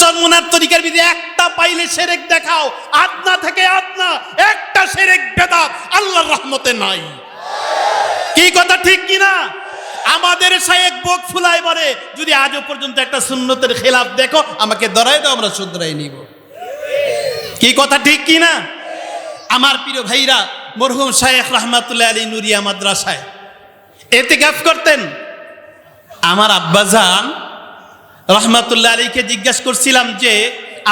চরমনার তরিকার বিধি একটা পাইলে সেরেক দেখাও। আদনা থেকে আদনা, একটা সেরেক বেদাত আল্লাহর রহমতে নাই। কি কথা ঠিক কিনা আমাদের শায়েক বোক ফুলাই বলে, যদি আজও পর্যন্ত একটা সুন্নতের খেলাফ দেখো, আমাকে দরাই দাও, আমরা শুধরাই নিব। কি কথা ঠিক কিনা আমার প্রিয় ভাইরা, মরহুম শায়েখ রহমাতুল্লাহ আলী নুরিয়া মাদ্রাসায় এতে গ্যাপ করতেন। আমার আব্বাজান রহমাতুল্লাহ আলীকে জিজ্ঞাসা করছিলাম যে,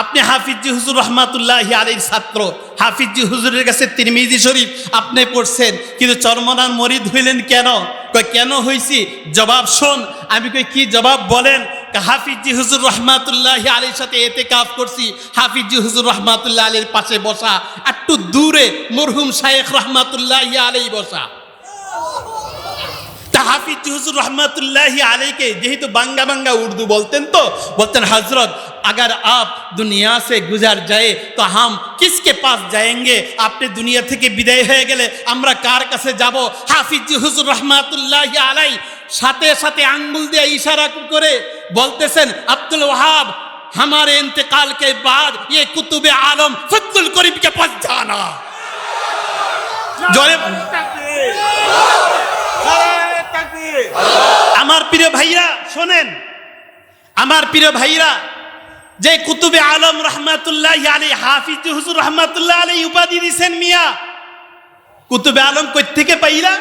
আপনি হাফিজি হুজুর রহমাতুল্লাহ আলীর ছাত্র। হাফিজি হুজুরের কাছে তিরমিজি শরীফ আপনি পড়ছেন, কিন্তু চরমনার মরিদ হইলেন কেন? কই কেন হইছি? জবাব শোন। আমি কই, কি জবাব বলেন? হাফিজি হুজুর রহমাতুল্লাহ আলীর সাথে এতে কাফ করছি। হাফিজি হুজুর রহমাতুল্লাহ আলীর পাশে বসা, একটু দূরে মরহুম শায়েখ রহমাতুল্লাহ আলী বসা। তা হাফিজ হুজুর রহমতুল্লাহ আলীকে যেহেতু বাঙ্গা বাঙ্গা উর্দু বলতেন তো বলতেন হজরত अगर आप दुनिया से गुजर जाए तो हम किसके पास जाएंगे আপনি দুনিয়া থেকে বিদায় হয়ে গেলে আমরা কার কাছে যাব হাফিজ হুজুর রহমাতুল্লাহ আলাই সাথে সাথে আঙ্গুল দিয়ে ইশারা করে বলতেছেন আব্দুল ওহাব हमारे इंतकाल के बाद ये कुतुब आलम फद्दुल करीम के पास जाना জোরে আমার প্রিয় ভাইরা, শোনেন। আমার প্রিয় ভাইরা, যে কুতুবে আলম রহমাতুল্লাহ আলী হাফিজ হুসুর রহমাতুল্লাহ আলী উপাধি দিছেন মিয়া। কুতুবে আলম কই থেকে পাইলা?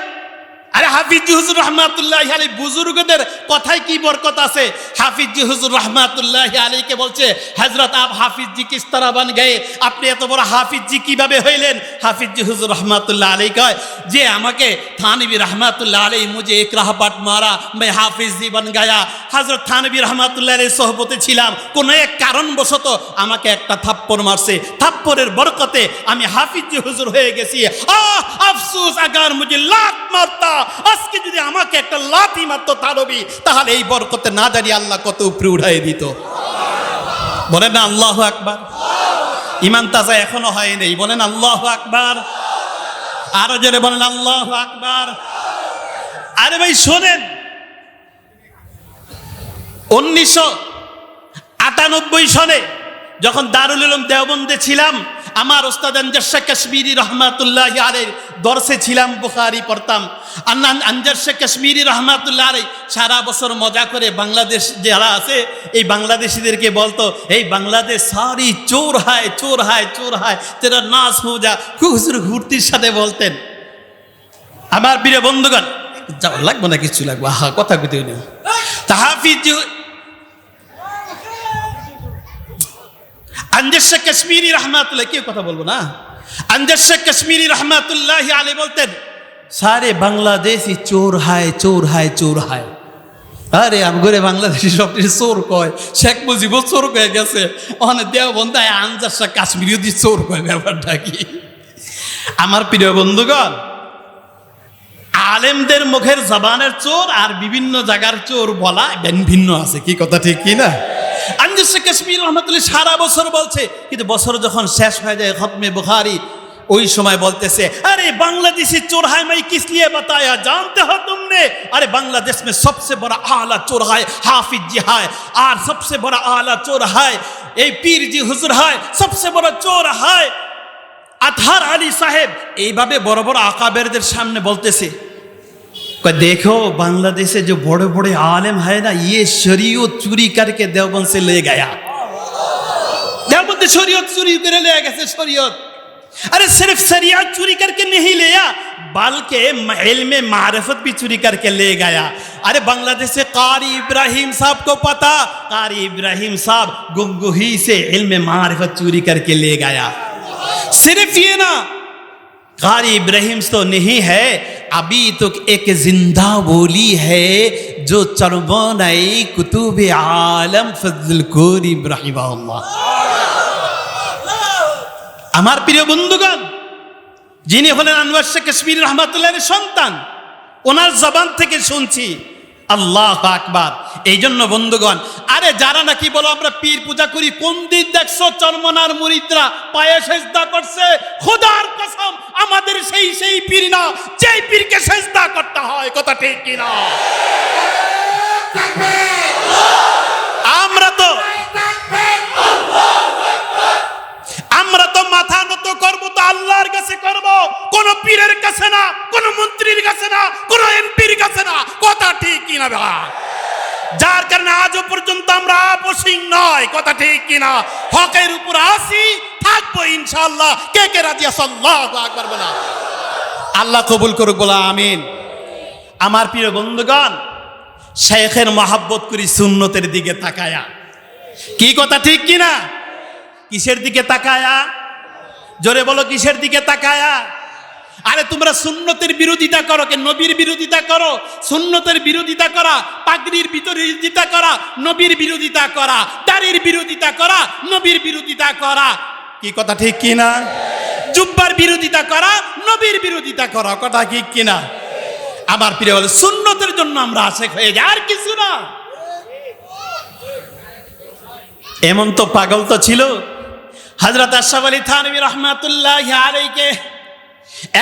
আরে হাফিজি হুজুর রহমাতুল্লাহ আলী বুজুর্গদের কথায় কি বরকত আছে? হাফিজি হুজুর রহমাতুল্লাহ আলীকে বলছে হাজরত আপ হাফিজি কিস্তারা বান গয়ে, আপনি এত বড় হাফিজি কীভাবে হইলেন? হাফিজি হুজুর রহমাতুল্লাহ আলী কয়, যে আমাকে থানবি রহমাতুল্লাহ আলী মুজে এক রাহপাট মারা মে হাফিজি বান গায়া। হাজরত থানবি রহমাতুল্লাহ আলী সহপতি ছিলাম, কোনো এক কারণবশত আমাকে একটা থাপ্পড় মারছে। থাপ্পড়ের বরকতে আমি হাফিজি হুজুর হয়ে গেছি। আহ, আফসুস, আগার মুজে লাখ মারতা আজকে যদি আমাকে একটা লাথি মারতো তারবি তাহলে এই বরকতে না জানি আল্লাহ কত উপরে উঠাই দিত। বলেন না, আল্লাহ আকবার। ইমান তাজা এখনও হয় নেই। বলেন আল্লাহ আকবার। আরও জোরে বলেন, আল্লাহ আকবার। আরে ভাই, শোনেন। উনিশশো আটানব্বই সনে যখন দারুল উলুম দেওবন্দে ছিলাম আমার ওস্তাদ আঞ্জার শেখ কাশ্মীরি রহমাতুল্লাহ আলের দর্শে ছিলাম, বুখারি পড়তাম। আন্না- আঞ্জার শেখ কাশ্মীরি রহমাতুল্লাহ আলাই সারা বছর মজা করে বাংলাদেশ যারা আছে, এই বাংলাদেশিদেরকে বলতো, এই বাংলাদেশ, সারি চোর হায় চোর হায় চোর হায়, তেরা নাচ হো যা। ঘুরতির সাথে বলতেন। আমার প্রিয় বন্ধুগণ যা লাগবে না কিছু লাগবে? আহা, কথা নেই। তাহাফিজ আঞ্জের শেখ কাশ্মীরি রহমাতুল্লাহ, কেউ কথা বলব না? আঞ্জের শেখ কাশ্মীরি রহমাতুল্লাহ আলী বলতেন, সারে বাংলাদেশি চোর হায় চোর হায় চোর হায়। আরে, আমগরে বাংলাদেশি সব চোর কয়? শেখ মুজিব চোর কয়ে গেছে। অনে দেও বন্ধায় আঞ্জার শাহ কাশ্মীরি যদি চোর কয় ব্যাপারটা কি? আমার প্রিয় বন্ধুগণ, আলেমদের মুখের জবানের চোর আর বিভিন্ন জায়গার চোর বলা ভিন্ন আছে, কি কথা ঠিক কি না? আনজিস কাশ্মীর রহমতুল্লি সারা বছর বলছে, কিন্তু বছর যখন শেষ হয়ে যায় খতমে বুখারি, ওই সময় বলতেছে, আরে বাংলাদেশি চোরহাই মাই কিসলিয়ে বাতায়া, জানতে হ তুমনে? আরে বাংলাদেশ মে সবসে বড় আলা চোরহাই হাফিজ জি হায় আর সবসে বড় আলা চোরহাই এই পীর জি হুজুর হায়, সবসে বড় চোর হায়। আথার আলী সাহেব এইভাবে বড় বড় আকাবেরদের সামনে বলতেছে देखो बांग्लादेश से जो बड़े बड़े आलिम है ना, ये शरीयत चोरी करके देवबंद से ले गया। देवबंद शरीयत चोरी करे ले गया शरीयत अरे सिर्फ़ शरीयत चोरी करके नहीं लिया, बल्कि महल में मारफत भी चोरी करके ले गया। अरे बांग्लादेश से कारी इब्राहिम साहब को पता, कारी इब्राहिम साहब गुंगुही से इल्म मारफत चोरी करके ले गया। सिर्फ़ ये ना, कारी इब्राहिम तो नहीं है अभी तो एक जिंदा बोली है जो चरबनाई कुतुब आलम फजल कोर इब्राहिम আমার প্রিয় বন্ধুগণ যিনি হলেন আনোয়ার শেখ কাশ্মীর রহমাতুল্লাহের সন্তান ওনার জবান থেকে শুনছি আল্লাহ আকবার। এই জন্য বন্ধুগণ, আরে যারা নাকি বলো আমরা পীর পূজা করি, কোন দিন দেখছ চলমনার মুরিদরা পায়ে সেজদা করছে? খোদার কসম, আমাদের সেই সেই পীর না, যেই পীরকে সেজদা করতে হয়, কথা ঠিক কিনা আমরা তো আমরা তো মাথা নত করব, তো আল্লাহর কাছে করব। কোন পীরের কাছে না, কোন মন্ত্রীর কাছে না, কোন এমপির কাছে না, কথা ঠিক কারণে আজও পর্যন্ত আমরা আপসিং নয়। কথা ঠিক কিনা? হকের উপর আসি, থাকব ইনশাআল্লাহ। কে কে রাজি আল্লাহ আকবার বলা আল্লাহ কবুল করুক বলা আমিন। আমার প্রিয় বন্ধুগণ, শেখের মহাব্বত করি সুন্নতের দিকে তাকায়া। কি কথা ঠিক কিনা? কিসের দিকে তাকায়া? জোরে বলো, কিসের দিকে তাকায়া? আরে তোমরা সুন্নতের বিরোধিতা করো কে? নবীর বিরোধিতা করো, সুন্নতের বিরোধিতা করা, পাগড়ির বিরোধিতা করা, নবীর বিরোধিতা করা, দাড়ির বিরোধিতা করা, নবীর বিরোধিতা করা। কি কথা ঠিক কিনা? জুব্বার বিরোধিতা করা, নবীর বিরোধিতা করা, কথা ঠিক কিনা? আমার প্রিয় বলে, সুন্নতের জন্য আমরা আশেক হয়ে যাই, আর কিছু না। এমন তো পাগল তো ছিল। হজরত আশরাফ আলী থানবী রহমাতুল্লাহ আলাইকে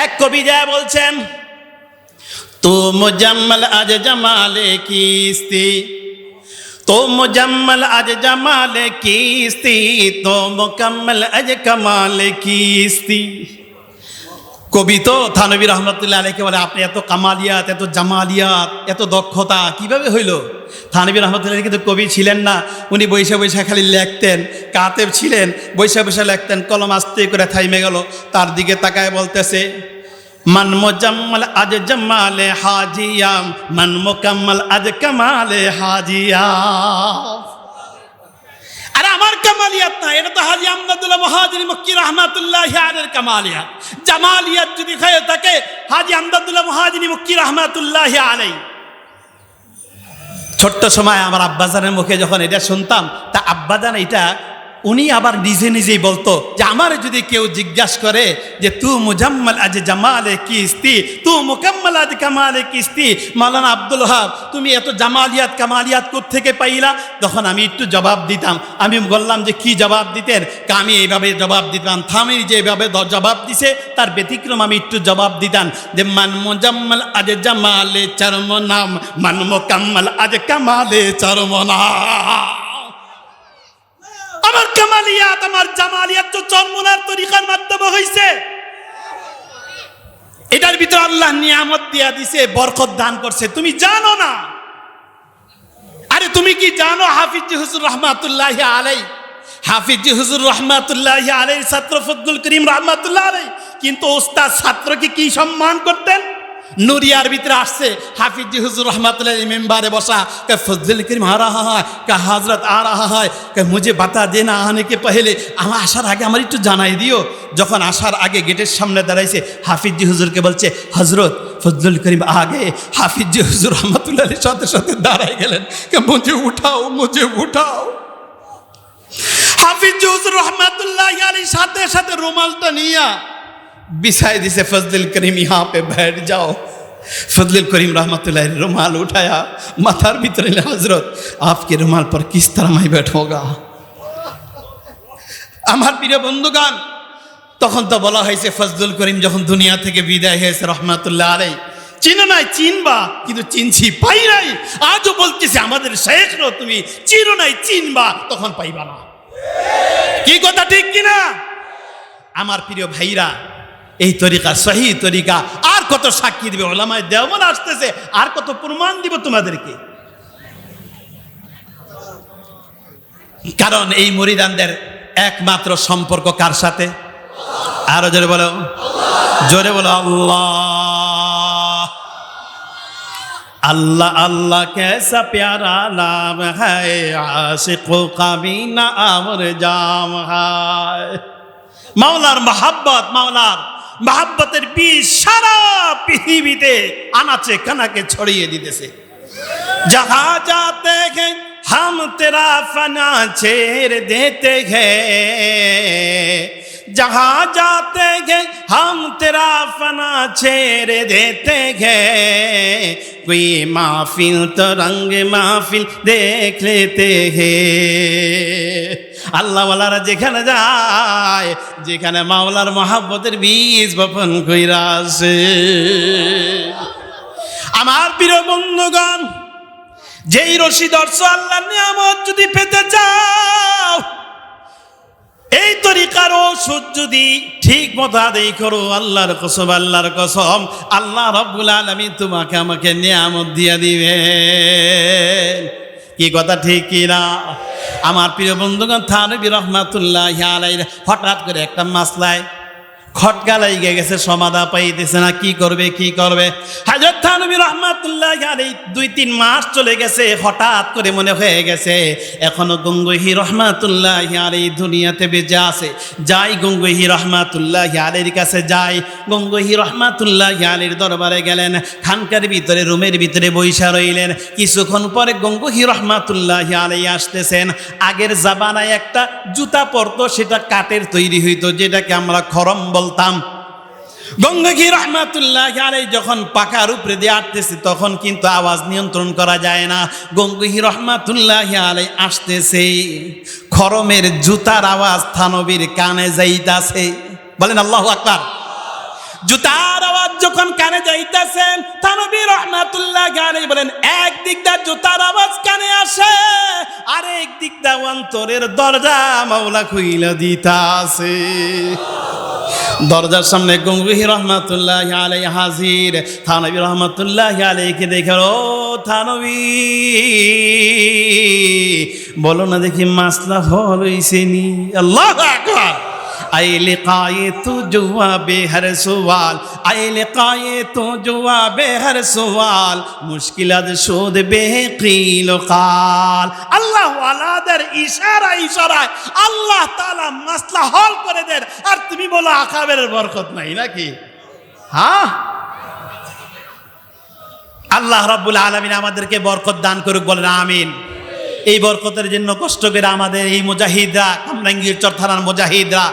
এক কবি যা বলছেন, তো মুজাম্মল আজ জামালে কিস্তি, তো মুজাম্মল আজ জামালে কিস্তি, তো মুকম্মল আজ কমালে কিস্তি। কবি তো, থানবী রহমতুল্লাহ আলাইকে বলে, আপনি এত কামালিয়াত, এত জামালিয়াত, এত দক্ষতা, কীভাবে হইল? থানবী রহমতুল্লাহ কিন্তু কবি ছিলেন না, উনি বৈশা বৈশা খালি লেখতেন, কাতেব ছিলেন বৈশা বৈশা লেখতেন, কলম আস্তে করে থাইমে গেল, তার দিকে তাকায় বলতেছে, মান মোজাম্মল আজ জামালে হাজিয়াম, মান মোকাম্মল আজ কামালে হাজিয়াম। আরে আমার কামালিয়াত না, এটা তো হাজি আমদাদুল্লাহ মহাজির মক্কি রহমাতুল্লাহ আলের কামালিয়াত। জামালিয়াত যদি হয়ে থাকে, হাজি আমদাদুল্লাহ মহাজির মক্কি রহমাতুল্লাহ আলাই ছোট্ট সময় আমার আব্বাজানের মুখে যখন এটা শুনতাম, তা আব্বাজান এটা উনি আবার নিজে নিজেই বলতো যে আমার যদি কেউ জিজ্ঞাসা করে যে তু মুজাম্মাল আজ জামালে কিস্তি, তু মুকাম্মাল আজ কামালে কিস্তি মালানা আব্দুল হাব তুমি এত জামালিয়াত কামালিয়াত থেকে পাইলা? তখন আমি একটু জবাব দিতাম। আমি বললাম যে কি জবাব দিতেন? আমি এইভাবে জবাব দিতাম। থামি যেভাবে জবাব দিছে, তার ব্যতিক্রম আমি একটু জবাব দিতাম। যে মান মুজাম্মাল আজ জামালে চরম নাম মান মুকাম্মাল আজ কামালে চরম নাম আমার কামালিয়াত, আমার জামালিয়াত তো জন্মনার তরিকার মাধ্যমে হইছে। এটার ভিতরে আল্লাহ নিয়ামত দিয়া দিছে, বরকত দান করছে। তুমি জানো না? আরে তুমি কি জানো হাফিজ হুজুর রহমাতুল্লাহ আলাই হাফিজ হুজুর রহমাতুল্লাহ আলাই ছাত্র ফজলুল করিম রহমাতুল্লাহ আলাই কিন্তু ওস্তাদ ছাত্রকে কি সম্মান করতেন নুরিয়ার ভিতরে আসছে, হাফিজি হুজুর রহমতুল্লাহ মেম্বারে বসা, কে ফজল করিম আ হয়, কে হাজরত আর আহা হয়, কে মুজে বাতা দে না আনেকে পহেলে, আমার আসার আগে আমার একটু জানাই দিও। যখন আসার আগে গেটের সামনে দাঁড়াইছে, হাফিজি হুজুরকে বলছে হজরত ফজলুল করিম আগে হাফিজি হুজুর রহমতুল্লাহ সাথে সাথে দাঁড়াই গেলেন। কে মুজে উঠাও মুজে উঠাও। হাফিজ হুজুর রহমতুল্লাহ আলী সাথে সাথে রুমালটা নিয়া বিছায় দিছে ফজলুল করিম ইহা পে ব্যাঠ যাও। ফজলুল করিম রহমতুল্লাহ রুমাল উঠায়া মাথার ভিতরে হজরত আপকে রুমাল পর কিস তারামাই ব্যাঠ হোগা? আমার প্রিয় বন্ধুগান তখন তো বলা হয়েছে, ফজলুল করিম যখন দুনিয়া থেকে বিদায় হয়েছে রহমাতুল্লাহ আলাই চিনো নাই, চিনবা, কিন্তু চিনছি, পাই নাই। আজও বলতেছি, আমাদের শেষ তুমি চিনো নাই, চিনবা, তখন পাইবা না। কি কথা, ঠিক কিনা? আমার প্রিয় ভাইরা এই তরিকা, সহি তরিকা, আর কত সাক্ষী দিবে? ওলামায় দেওয়ান আসতেছে, আর কত প্রমাণ দিব তোমাদেরকে? কারণ এই মরিদানদের একমাত্র সম্পর্ক কার সাথে? আরও জোরে বলো। জোরে বলো, আল্লাহ। আল্লাহ আল্লাহ কেসা প্যারা নাম হায়, আশিকো কামিনা জাম হায়। মাওলার মোহাব্বত, মাওলার মহাব্বতের বীজ সারা পৃথিবীতে আনাচে কানাকে ছড়িয়ে দিতেছে। যাহা যাতে হাম তেরা ফানা ছেড়ে দেতে ঘে जहाँ जाते हैं हम तेरा फना छेड़ देते हैं कोई महफिल तो रंग महफिल देख लेते हैं আল্লাহওয়ালারা যেখানে যায় যেখানে মাওলার মহাব্বতের বীজ বপন কইরা আসে আমার প্রিয় বন্ধুগণ যেই রশি দর্শ আল্লাহ নিয়ামত যদি পেতে চাও এই তরিকার ওষুধ যদি ঠিক মতো আদায় করো, আল্লাহর কসম আল্লাহর কসম, আল্লাহ রব্বুল আলমী তোমাকে আমাকে নিয়ামত দিয়া দিবে কি কথা ঠিক কি না? আমার প্রিয় বন্ধুগণ, থানবী রহমাতুল্লাহ হঠাৎ করে একটা মাসলায় খটকা লাগিয়ে গেছে, সমাধা পাইতেছে না, কি করবে কি করবে? হাজরত থানবী রহমাতুল্লাহ আলাই দুই তিন মাস চলে গেছে, হঠাৎ করে মনে হয়ে গেছে, এখনও গঙ্গহি রহমাতুল্লাহ আলাই দুনিয়াতে বেঁচে আছে। যাই গঙ্গহি রহমাতুল্লাহ আলীর কাছে যাই, গঙ্গহি রহমাতুল্লাহ আলীর দরবারে গেলেন, খানকার ভিতরে, রুমের ভিতরে বৈশা রইলেন। কিছুক্ষণ পরে গঙ্গহি রহমাতুল্লাহ আলী আসতেছেন। আগের জাবানায় একটা জুতা পরতো, সেটা কাঠের তৈরি হইতো, যেটাকে আমরা খরম বলতাম। গঙ্গগি রহমাতুল্লাহ আলাই যখন পাকার উপরে দিয়ে আটতেছে, তখন কিন্তু আওয়াজ নিয়ন্ত্রণ করা যায় না। গঙ্গহি রহমাতুল্লাহ আলাই আসতেছে। খরমের জুতার আওয়াজ থানবীর কানে যাইতাছে। বলেন আল্লাহ আকবার। জুতার আওয়াজ যখন কানে যাইতেছেন থানবী রহমাতুল্লাহ আলাই বলেন, এক দিক দা জুতার আওয়াজ কানে আসে আর এক দিক দা অন্তরের দরজা মাওলা খুইলা দিতাছে। দরজার সামনে গঙ্গুহি রহমাতুল্লাহ আলাই হাজির। থানবী রহমাতুল্লাহ আলাইকে দেখে ও থানবী, বলো না দেখি মাসলা হল হইছে নি? আল্লাহ আই লিকায়ে তু জওয়াবে হর সওয়াল, আই লিকায়ে তু জওয়াবে হর সওয়াল মুশকিলাত শুদ বে কিল আল্লাহ ওয়ালাদের ইশারা ইশারায় আল্লাহ তাআলা মাসলা হল করে দেন। আর তুমি বলো আকাবের বরকত নাই নাকি? হ্যাঁ? আল্লাহ রাব্বুল আলামিন আমাদেরকে বরকত দান করুক, বলেন আমিন। এই বরকতের জন্য কষ্ট করে আমাদের এই মুজাহিদরা, কামরাঙ্গীর চরথানার মুজাহিদরা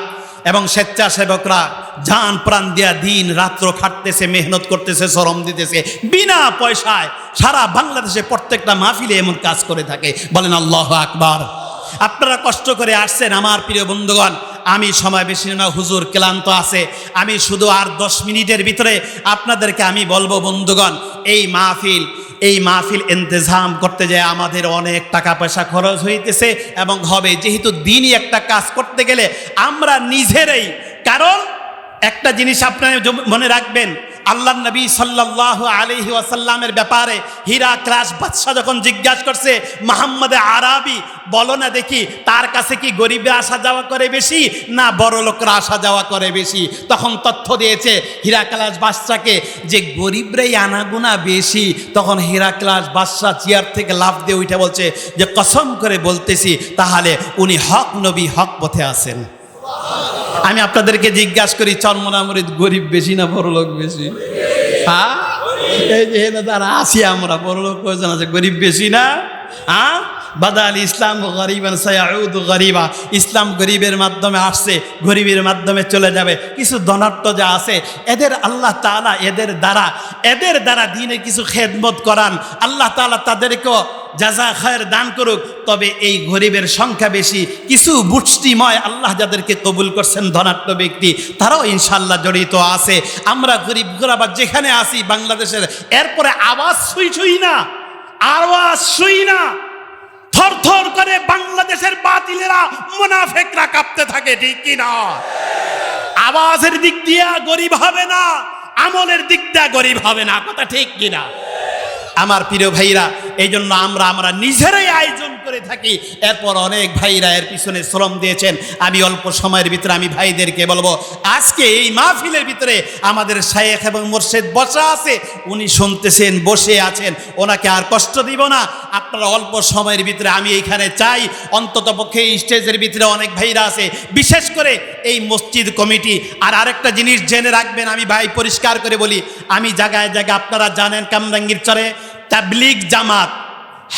এবং স্বেচ্ছাসেবকরা যান প্রাণ দিয়া দিন রাত্র খাটতেছে, মেহনত করতেছে, শরম দিতেছে, বিনা পয়সায় সারা বাংলাদেশে প্রত্যেকটা মাহফিলে এমন কাজ করে থাকে। বলেন আল্লাহ আকবার। আপনারা কষ্ট করে আসছেন, আমার প্রিয় বন্ধুগণ। আমি সময় বেশি না, হুজুর, ক্লান্ত আছে। আমি শুধু আর দশ মিনিটের ভিতরে আপনাদেরকে আমি বলব, বন্ধুগণ, এই মাহফিল এই মাহফিল ইন্তজাম করতে যায় আমাদের অনেক টাকা পয়সা খরচ হইতেছে এবং হবে। যেহেতু দিনই একটা কাজ করতে গেলে আমরা নিজেরাই, কারণ একটা জিনিস আপনারা মনে রাখবেন আল্লাহ নবী সাল্লাহ আলহি ওয়াসাল্লামের ব্যাপারে হীরা ক্লাস বাদশাহ যখন জিজ্ঞাসা করছে মোহাম্মদ আরাবি, বলো না দেখি তার কাছে কি গরিবরা আসা যাওয়া করে বেশি না বড় লোকরা আসা যাওয়া করে বেশি? তখন তথ্য দিয়েছে হীরা ক্লাস বাদশাকে যে গরিবরাই আনাগুনা বেশি। তখন হীরা ক্লাস বাদশাহ চেয়ার থেকে লাভ দিয়ে উঠে বলছে যে, কসম করে বলতেছি, তাহলে উনি হক নবী হক পথে আছেন। আমি আপনাদেরকে জিজ্ঞাসা করি চর্মনামরিত গরিব বেশি না বড় লোক বেশি? হ্যাঁ? এই যে তারা আসি আমরা, বড় প্রয়োজন আছে, গরিব বেশি না? হ্যাঁ? বাদাল ইসলাম গরিবান সায়াউদ গরিবা। ইসলাম গরিবের মাধ্যমে আসছে, গরিবের মাধ্যমে চলে যাবে। কিছু ধনাট্য যা আছে, এদের আল্লাহ তাআলা এদের দ্বারা এদের দ্বারা দিনে কিছু খেদমত করান। আল্লাহ তাআলা তাদেরকেও যাজা খায়ের দান করুক, তবে এই গরিবের সংখ্যা বেশি। কিছু বুষ্টিময় আল্লাহ যাদেরকে কবুল করছেন ধনাট্য ব্যক্তি, তারাও ইনশাল্লাহ জড়িত আছে। আমরা গরিব গোরাবার যেখানে আসি বাংলাদেশের, এরপরে আওয়াজ শুই শুই না, আওয়াজ শুই না। থর থর করে বাংলাদেশের বাতিলেরা মুনাফেকরা কাঁপতে থাকে, ঠিক কিনা আওয়াজের দিক দিয়া গরিব হবে না, আমলের দিক দিয়া গরিব হবে না, কথা ঠিক কিনা আমার প্রিয় ভাইরা এই জন্য আমরা আমরা নিজেরাই আয়োজন করে থাকি। এরপর অনেক ভাইরা এর পিছনে শ্রম দিয়েছেন। আমি অল্প সময়ের ভিতরে আমি ভাইদেরকে বলব, আজকে এই মাহফিলের ভিতরে আমাদের শায়েখ এবং মোর্শেদ বসা আছে, উনি শুনতেছেন, বসে আছেন। ওনাকে আর কষ্ট দিব না। আপনারা অল্প সময়ের ভিতরে আমি এইখানে চাই। অন্তত পক্ষে এই স্টেজের ভিতরে অনেক ভাইরা আছে। বিশেষ করে এই মসজিদ কমিটি। আর আরেকটা জিনিস জেনে রাখবেন, আমি ভাই পরিষ্কার করে বলি, আমি জায়গায় জায়গায় আপনারা জানেন কামরাঙ্গির চরে? তাবলিগ জামাত,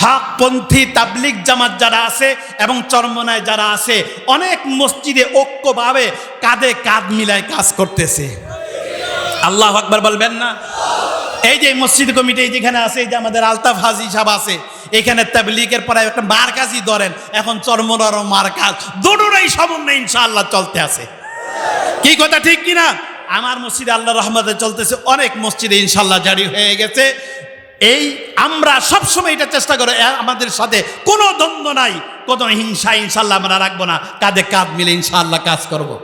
হকপন্থী তাবলিগ জামাত যারা আছে এবং চরমনায় যারা আছে, অনেক মসজিদে ঐক্যভাবে কাঁধে কাঁধ মিলায় কাজ করতেছে। আল্লাহ আকবার বলবেন না? এই যে মসজিদ কমিটি যেখানে আছে, এই যে আমাদের আলতাফ হাজি সাহেব আছে, এখানে তাবলিগের পরে একটা মার্কাজই ধরেন, এখন চরমনার মার্কাজ দুটোটাই সমন্বয় ইনশাআল্লাহ চলতে আছে। কি কথা ঠিক কিনা? আমার মসজিদে আল্লাহ রহমতে চলতেছে, অনেক মসজিদে ইনশাল্লাহ জারি হয়ে গেছে। এই আমরা সবসময় এটা চেষ্টা করে আমাদের সাথে কোনো দ্বন্দ্ব নাই, কোনো হিংসা ইনশাল্লাহ আমরা রাখব না, কাঁধে কাঁধ মিলে ইনশাল্লাহ কাজ করব।